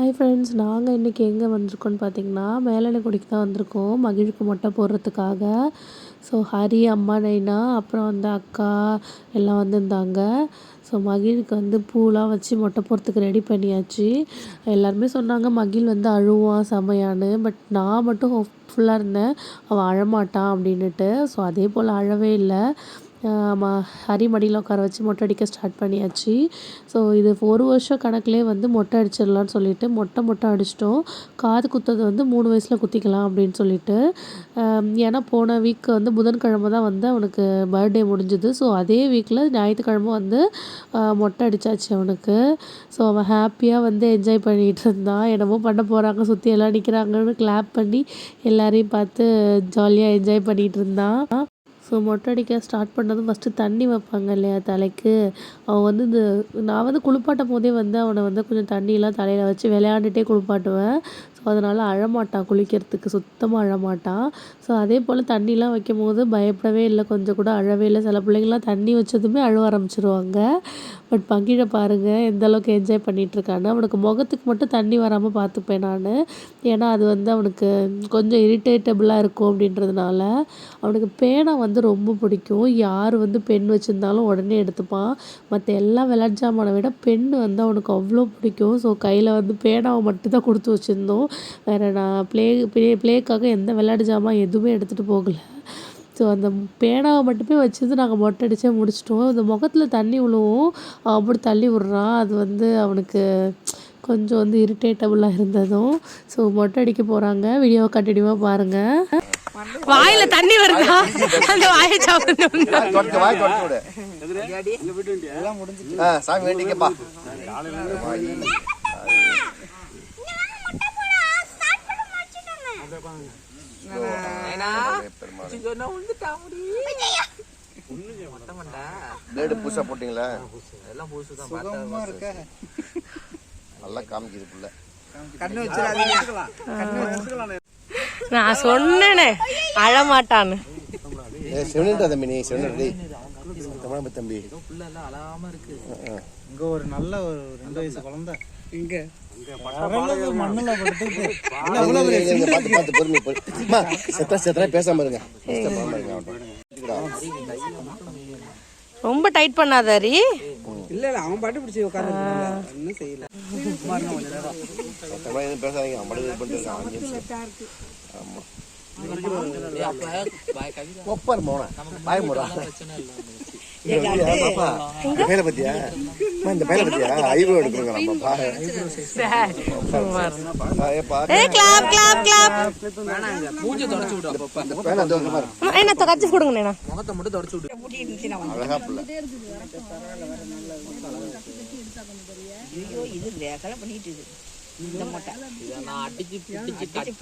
Hi friends நாங்கள் இன்றைக்கி எங்கே வந்திருக்கோம்னு பார்த்தீங்கன்னா மேலனக்குடிக்கு தான் வந்திருக்கோம். மகிழ்வுக்கு மொட்டை போடுறதுக்காக. ஸோ ஹரி அம்மா நைனா அப்புறம் வந்து அக்கா எல்லாம் வந்திருந்தாங்க. ஸோ மகிழுக்கு வந்து பூலாம் வச்சு மொட்டை போடுறதுக்கு ரெடி பண்ணியாச்சு. எல்லாருமே சொன்னாங்க மகிழ் வந்து அழுவான் செமையான்னு. பட் நான் மட்டும் ஹோப்ஃபுல்லாக இருந்தேன். அவன் அழமாட்டான் அப்படின்னுட்டு. ஸோ அதே போல் அழவே இல்லை. ம உட்கார வச்சு மொட்டை அடிக்க ஸ்டார்ட் பண்ணியாச்சு. ஸோ இது ஒரு வருஷம் கணக்குலேயே வந்து மொட்டை அடிச்சிடலான்னு சொல்லிட்டு மொட்டை மொட்டை அடிச்சிட்டோம். காது குத்துறது வந்து மூணு வயசில் குத்திக்கலாம் அப்படின்னு சொல்லிட்டு. ஏன்னா போன வீக் வந்து புதன்கிழமை தான் வந்து அவனுக்கு பர்த்டே முடிஞ்சுது. ஸோ அதே வீக்கில் ஞாயிற்றுக்கிழமை வந்து மொட்டை அடித்தாச்சு அவனுக்கு. ஸோ அவன் ஹாப்பியாக வந்து என்ஜாய் பண்ணிகிட்டு இருந்தான். என்னமோ பண்ண போகிறாங்க சுற்றி எல்லாம் நிற்கிறாங்கன்னு கிளாப் பண்ணி எல்லாரையும் பார்த்து ஜாலியாக என்ஜாய் பண்ணிகிட்டு இருந்தான். ஸோ மொட்டை அடிக்க ஸ்டார்ட் பண்ணதும் ஃபஸ்ட்டு தண்ணி வைப்பாங்க இல்லையா தலைக்கு. அவன் வந்து இந்த நான் வந்து குளிப்பாட்டும் போதே வந்து அவனை வந்து கொஞ்சம் தண்ணியெலாம் தலையில் வச்சு விளையாண்டுட்டே குளிப்பாட்டுவேன். ஸோ அதனால் அழமாட்டான் குளிக்கிறதுக்கு சுத்தமாக அழமாட்டான். ஸோ அதே போல் தண்ணிலாம் வைக்கும் போது பயப்படவே இல்லை கொஞ்சம் கூட அழவே இல்லை. சில பிள்ளைங்களாம் தண்ணி வச்சதுமே அழுவ ஆரம்பிச்சிருவாங்க. பட் பங்கிட பாருங்கள் எந்த அளவுக்கு என்ஜாய் பண்ணிகிட்ருக்கான்னு அவனுக்கு முகத்துக்கு மட்டும் தண்ணி வராமல் பார்த்துப்பேன் நான். ஏன்னா அது வந்து அவனுக்கு கொஞ்சம் இரிட்டேட்டபுளாக இருக்கும் அப்படின்றதுனால அவனுக்கு பேனா வந்து ரொம்ப பிடிக்கும். யார் வந்து பென் வச்சுருந்தாலும் உடனே எடுத்துப்பான். மற்ற எல்லா விளையாட்டு ஜாமானை விட பென் வந்து அவனுக்கு அவ்வளோ பிடிக்கும். ஸோ கையில் வந்து பேனாவை மட்டும்தான் கொடுத்து வச்சுருந்தோம். வேறு நான் ப்ளே ப்ளே ப்ளேக்காக எந்த விளையாட்டு ஜாமான் எதுவுமே எடுத்துகிட்டு போகலை. ஸோ அந்த பேனாவை மட்டுமே வச்சுருந்து நாங்கள் மொட்டை அடித்தே முடிச்சிட்டோம். இந்த முகத்தில் தண்ணி விழுவும் அப்படி தள்ளி விட்றான் அது வந்து அவனுக்கு கொஞ்சம் வந்து இரிட்டேட்டபுளாக இருந்ததும். ஸோ மொட்டை அடிக்க போகிறாங்க வீடியோவை கண்டினியூவாக பாருங்கள் வாயில தண்ணி வருதா? அந்த வாயை சாப்பிடணும் சாமி வேண்டிக்கப்பா. பிளேடு புதுசா போட்டீங்களா? எல்லாம் புதுசு. தான். பார்த்தா நல்லா காமிக்குது புள்ள. நான் சொன்னேனே அழமாட்டான்னு. ஏ சிவனின்றா தம்பி நீ தமிழ் தம்பி. புள்ள எல்லாம் அழாம இருக்கு. இங்க ஒரு நல்ல ஒரு ரெண்டு வயசு குழந்தை. இங்க. மண்ணுல பேசாம இருங்க. ரொம்ப டைட் பண்ணாத ஹரி இல்ல இல்ல அவன் பாட்டு பிடிச்சி உட்கார்ந்து ஒன்னும் செய்யல. பேசாதீங்க. அவன் இது பண்ணிட்டு இருக்கான். ஆமா. ஒப்பாரு மோன மோடா பத்தியா இந்த பையனை பத்தியா ஐவோ எடுத்துருங்க தொடச்சு என்ன கொடுங்க முகத்தை மட்டும் தொடச்சு விடு அழகா புள்ள இது வேகலாம் பண்ணிட்டு இருக்கு இந்த மொட்டை. நான் அடிச்சு பிடிச்சு கட்டி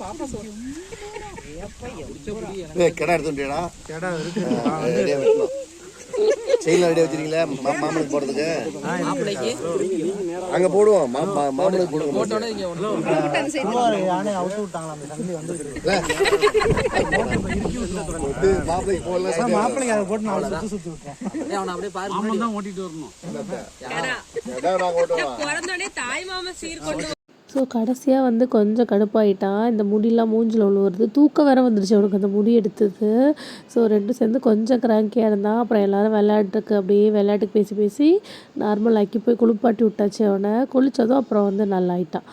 பாப்பா சொல். ஏய், கிடா எடுத்து வந்துட்டியாடா? ஆ, ரெடியா வைக்கணும். செயின்லாம் ரெடியா வச்சிருக்கீங்களா? மாமனுக்கு போடுறதுக்கு? அங்க போடுவோம். மாமனுக்கு போடுவோம். மாப்பிள்ளைக்கு போடல மாப்பிள்ளைக்கு அதை போட்டு நாலு சுத்து சுத்தி விட்டேன் அவனை அப்படியே பாரு. தான் ஓட்டிட்டு வரணும். நாங்க ஓட்டுவோம் ஸோ கடைசியாக வந்து கொஞ்சம் கடுப்பாயிட்டான் இந்த முடியெலாம் மூஞ்சில் விழுவுறது தூக்கம் வேற வந்துருச்சு அவனுக்கு அந்த முடி எடுத்தது. ஸோ ரெண்டும் சேர்ந்து கொஞ்சம் கிராங்கியாக இருந்தான் அப்புறம் எல்லாரும் விளையாட்டுக்கு அப்படியே விளையாட்டுக்கு பேசி பேசி நார்மல் ஆக்கி போய் குளிப்பாட்டி விட்டாச்சு அவனை. குளித்ததும் அப்புறம் வந்து நல்லாயிட்டான்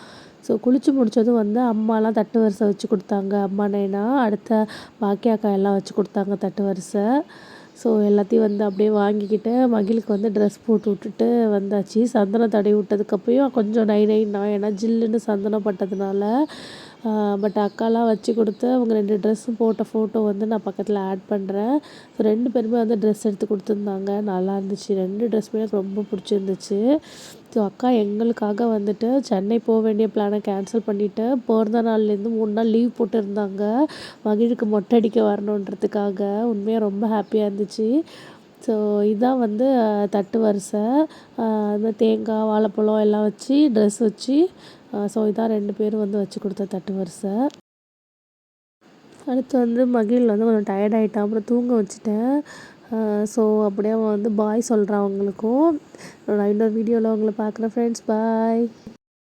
ஸோ குளித்து முடித்ததும் வந்து அம்மாலாம் தட்டு வரிசை வச்சு கொடுத்தாங்க. அம்மா நைனா அடுத்த பாக்கியாக்கா எல்லாம் வச்சு கொடுத்தாங்க தட்டு வரிசை. ஸோ எல்லாத்தையும் வந்து அப்படியே வாங்கிக்கிட்டு மகிழுக்கு வந்து ட்ரெஸ் போட்டு விட்டுட்டு வந்தாச்சு. சந்தனம் தடவி விட்டதுக்கப்புறம் கொஞ்சம் நை நான் ஏன்னா ஜில்லுன்னு சந்தனம் பட்டதுனால பட் அக்காலாம் வச்சு கொடுத்து அவங்க ரெண்டு ட்ரெஸ்ஸும் போட்ட ஃபோட்டோ வந்து நான் பக்கத்தில் ஆட் பண்ணுறேன் ஸோ ரெண்டு பேருமே வந்து ட்ரெஸ் எடுத்து கொடுத்துருந்தாங்க. நல்லா இருந்துச்சு. ரெண்டு ட்ரெஸ்ஸுமே எனக்கு ரொம்ப பிடிச்சிருந்துச்சு. ஸோ அக்கா எங்களுக்காக வந்துட்டு சென்னை போக வேண்டிய பிளானை கேன்சல் பண்ணிவிட்டு பிறந்த நாள்லேருந்து மூணு நாள் லீவ் போட்டிருந்தாங்க. மகிழுக்கு மொட்டை அடிக்க வரணுன்றதுக்காக. உண்மையாக ரொம்ப ஹாப்பியாக இருந்துச்சு. ஸோ இதான் வந்து தட்டு வரிசை. இந்த அது மாதிரி தேங்காய் வாழைப்பழம் எல்லாம் வச்சு ட்ரெஸ் வச்சு ஸோ இதான் ரெண்டு பேரும் வந்து வச்சு கொடுத்த தட்டு வரிசை. அடுத்து வந்து மகிழ் வந்து கொஞ்சம் டயர்ட் அப்புறம் தூங்க வச்சுட்டேன். ஸோ அப்படியே வந்து பாய் சொல்கிறேன் அவங்களுக்கும். நான் இன்னொரு வீடியோவில் உங்களை பார்க்குறேன் ஃப்ரெண்ட்ஸ் பாய்